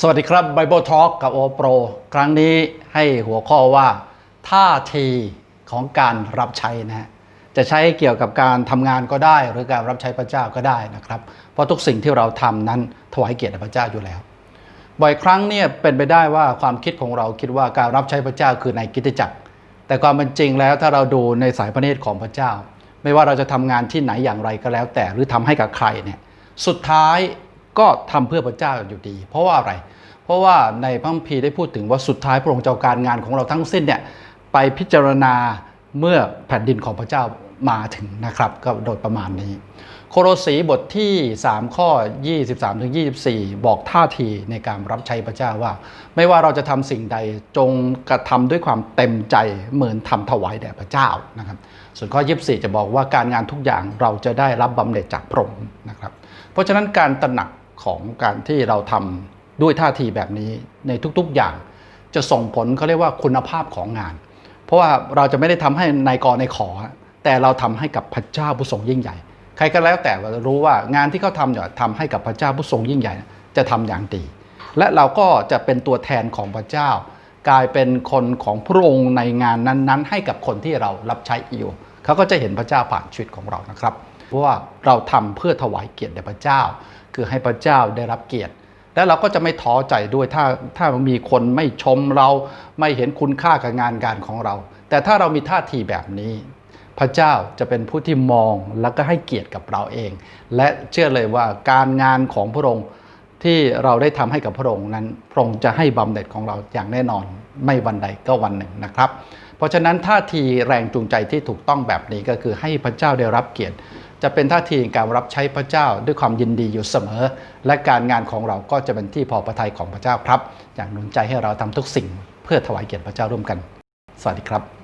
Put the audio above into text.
สวัสดีครับ Bible Talk กับโอโปรครั้งนี้ให้หัวข้อว่า ท่าทีของการรับใช้นะฮะจะใช้เกี่ยวกับการทำงานก็ได้ หรือการรับใช้พระเจ้าก็ได้นะครับ เพราะทุกสิ่งที่เราทำนั้นถวายเกียรติพระเจ้าอยู่แล้ว บ่อยครั้งเนี่ยเป็นไปได้ว่าความคิดของเราคิดว่าการรับใช้พระเจ้าคือในกิจจักร แต่ความเป็นจริงแล้วถ้าเราดูในสายพระเนตรของพระเจ้า ไม่ว่าเราจะทำงานที่ไหนอย่างไรก็แล้ว แต่หรือทำให้กับใครเนี่ยสุดท้าย ก็ทำเพื่อพระเจ้าอยู่ดี เพราะว่าอะไร เพราะว่าในพระคัมภีร์ได้พูดถึงว่าสุดท้ายพระองค์เจ้าการงานของเราทั้งสิ้นเนี่ยไปพิจารณาเมื่อแผ่นดินของพระเจ้ามาถึงนะครับ ก็โดยประมาณนี้ โคโรสีบทที่ 3 ข้อ 23ถึง24 บอกท่าทีในการรับใช้พระเจ้าว่า ไม่ว่าเราจะทำสิ่งใดจงกระทำด้วยความเต็มใจเหมือนทำถวายแด่พระเจ้านะครับ ส่วนข้อ 24 จะบอกว่าการงานทุกอย่างเราจะได้รับบำเหน็จจากพระองค์นะครับ เพราะฉะนั้นการตระหนัก ของการที่เราทำด้วยท่าทีแบบนี้ในทุกๆอย่าง จะส่งผลเขาเรียกว่าคุณภาพของงาน เพราะว่าเราจะไม่ได้ทำให้นายกในายขอ แต่เราทำให้กับพระเจ้าผู้ทรงยิ่งใหญ่ ใครก็แล้วแต่รู้ว่างานที่เขาทำเนี่ยทำให้กับพระเจ้าผู้ทรงยิ่งใหญ่ จะทำอย่างดี และเราก็จะเป็นตัวแทนของพระเจ้า กลายเป็นคนของพระองค์ในงานนั้นๆ ให้กับคนที่เรารับใช้อยู่เขาก็จะเห็นพระเจ้าผ่านชีวิตของเรานะครับ เพราะว่าเราทำเพื่อถวายเกียรติแด่พระเจ้า คือให้พระเจ้าได้รับเกียรติและเราก็จะไม่ท้อใจด้วยถ้าถ้ามีคนไม่ชมเราไม่เห็นคุณค่ากับงานการของเรา แต่ถ้าเรามีท่าทีแบบนี้ พระเจ้าจะเป็นผู้ที่มองแล้วก็ให้เกียรติกับเราเอง และเชื่อเลยว่าการงานของพระองค์ที่เราได้ทำให้กับพระองค์นั้น พระองค์จะให้บำเหน็จของเราอย่างแน่นอน ไม่วันใดก็วันหนึ่งนะครับ เพราะฉะนั้นท่าทีแรงจูงใจที่ถูกต้องแบบนี้ก็คือให้พระเจ้าได้รับเกียรติ จะเป็นท่าทีในการรับใช้พระเจ้าด้วยความยินดีอยู่เสมอ และการงานของเราก็จะเป็นที่พอพระทัยของพระเจ้าครับ อย่างหนุนใจให้เราทำทุกสิ่งเพื่อถวายเกียรติพระเจ้าร่วมกัน สวัสดีครับ